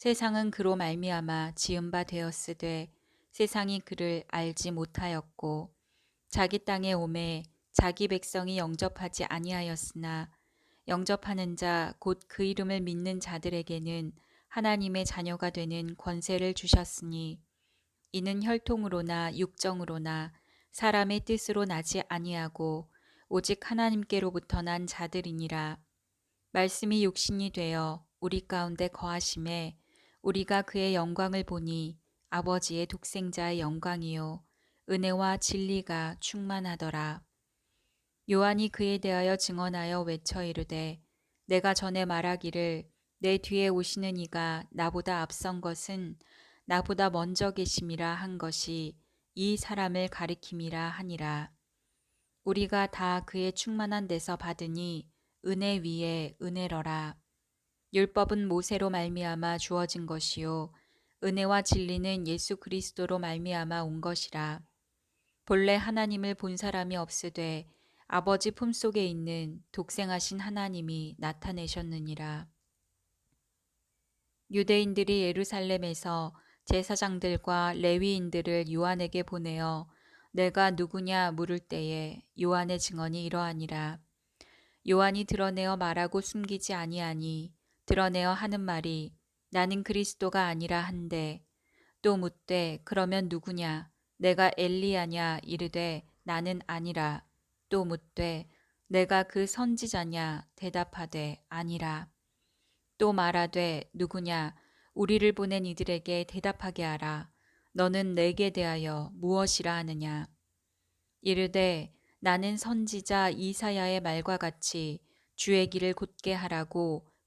세상은 그로 말미암아 지은 바 되었으되 세상이 그를 알지 못하였고 자기 땅에 오매 자기 백성이 영접하지 아니하였으나 영접하는 자 곧 그 이름을 믿는 자들에게는 하나님의 자녀가 되는 권세를 주셨으니 이는 혈통으로나 육정으로나 사람의 뜻으로 나지 아니하고 오직 하나님께로부터 난 자들이니라. 말씀이 육신이 되어 우리 가운데 거하심에 우리가 그의 영광을 보니 아버지의 독생자의 영광이요 은혜와 진리가 충만하더라. 요한이 그에 대하여 증언하여 외쳐 이르되 내가 전에 말하기를 내 뒤에 오시는 이가 나보다 앞선 것은 나보다 먼저 계심이라 한 것이 이 사람을 가리킴이라 하니라. 우리가 다 그의 충만한 데서 받으니 은혜 위에 은혜러라. 율법은 모세로 말미암아 주어진 것이요. 은혜와 진리는 예수 그리스도로 말미암아 온 것이라. 본래 하나님을 본 사람이 없으되 아버지 품속에 있는 독생하신 하나님이 나타내셨느니라. 유대인들이 예루살렘에서 제사장들과 레위인들을 요한에게 보내어 내가 누구냐 물을 때에 요한의 증언이 이러하니라. 요한이 드러내어 말하고 숨기지 아니하니 드러내어 하는 말이 나는 그리스도가 아니라 한데 또 묻되 그러면 누구냐? 내가 엘리야냐? 이르되 나는 아니라. 또 묻되 내가 그 선지자냐? 대답하되 아니라. 또 말하되 누구냐? 우리를 보낸 이들에게 대답하게 하라. 너는 내게 대하여 무엇이라 하느냐? 이르되 나는 선지자 이사야의 말과 같이 주의 길을 곧게 하라고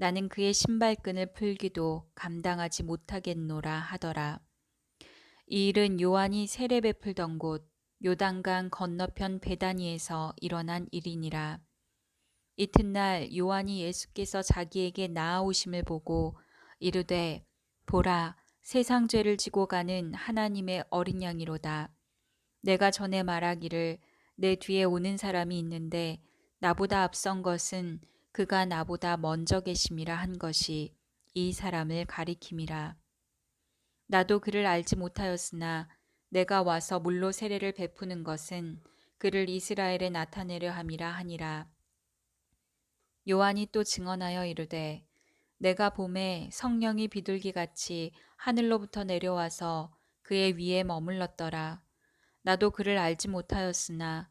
나는 그의 신발끈을 풀기도 감당하지 못하겠노라 하더라. 이 일은 요한이 세례 베풀던 곳 요단강 건너편 베다니에서 일어난 일이니라. 이튿날 요한이 예수께서 자기에게 나아오심을 보고 이르되 보라 세상 죄를 지고 가는 하나님의 어린 양이로다. 내가 전에 말하기를 내 뒤에 오는 사람이 있는데 나보다 앞선 것은 그가 나보다 먼저 계심이라 한 것이 이 사람을 가리킴이라. 나도 그를 알지 못하였으나 내가 와서 물로 세례를 베푸는 것은 그를 이스라엘에 나타내려 함이라 하니라. 요한이 또 증언하여 이르되 내가 봄에 성령이 비둘기같이 하늘로부터 내려와서 그의 위에 머물렀더라. 나도 그를 알지 못하였으나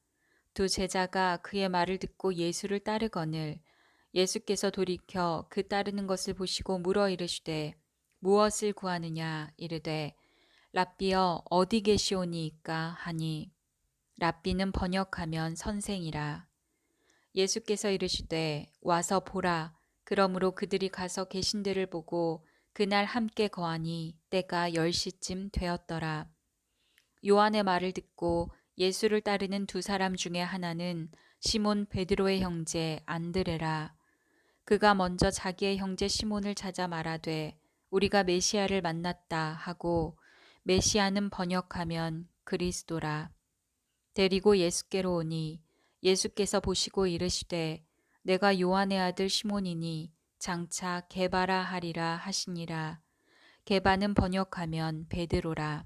두 제자가 그의 말을 듣고 예수를 따르거늘 예수께서 돌이켜 그 따르는 것을 보시고 물어 이르시되 무엇을 구하느냐 이르되 랍비여 어디 계시오니이까 하니 랍비는 번역하면 선생이라. 예수께서 이르시되 와서 보라. 그러므로 그들이 가서 계신 데를 보고 그날 함께 거하니 때가 열 시쯤 되었더라. 요한의 말을 듣고 예수를 따르는 두 사람 중에 하나는 시몬 베드로의 형제 안드레라. 그가 먼저 자기의 형제 시몬을 찾아 말하되 우리가 메시아를 만났다 하고 메시아는 번역하면 그리스도라. 데리고 예수께로 오니 예수께서 보시고 이르시되 내가 요한의 아들 시몬이니 장차 게바라 하리라 하시니라. 게바는 번역하면 베드로라.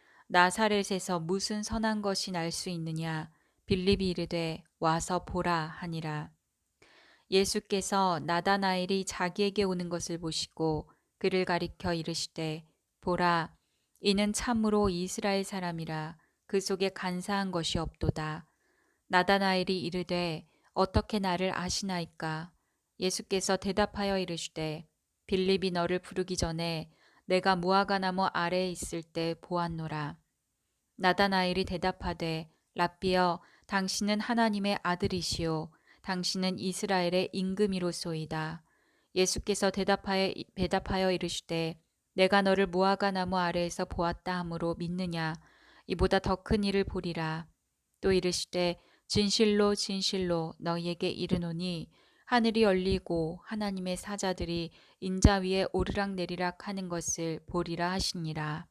나사렛에서 무슨 선한 것이 날 수 있느냐 빌립이 이르되 와서 보라 하니라. 예수께서 나다나엘이 자기에게 오는 것을 보시고 그를 가리켜 이르시되 보라 이는 참으로 이스라엘 사람이라 그 속에 간사한 것이 없도다. 나다나엘이 이르되 어떻게 나를 아시나이까? 예수께서 대답하여 이르시되 빌립이 너를 부르기 전에 내가 무화과나무 아래에 있을 때 보았노라. 나다나엘이 대답하되 랍비여 당신은 하나님의 아들이시요 당신은 이스라엘의 임금이로소이다. 예수께서 대답하여, 대답하여 이르시되 내가 너를 무화과 나무 아래에서 보았다 하므로 믿느냐 이보다 더 큰 일을 보리라. 또 이르시되 진실로 진실로 너희에게 이르노니 하늘이 열리고 하나님의 사자들이 인자 위에 오르락 내리락 하는 것을 보리라 하시니라.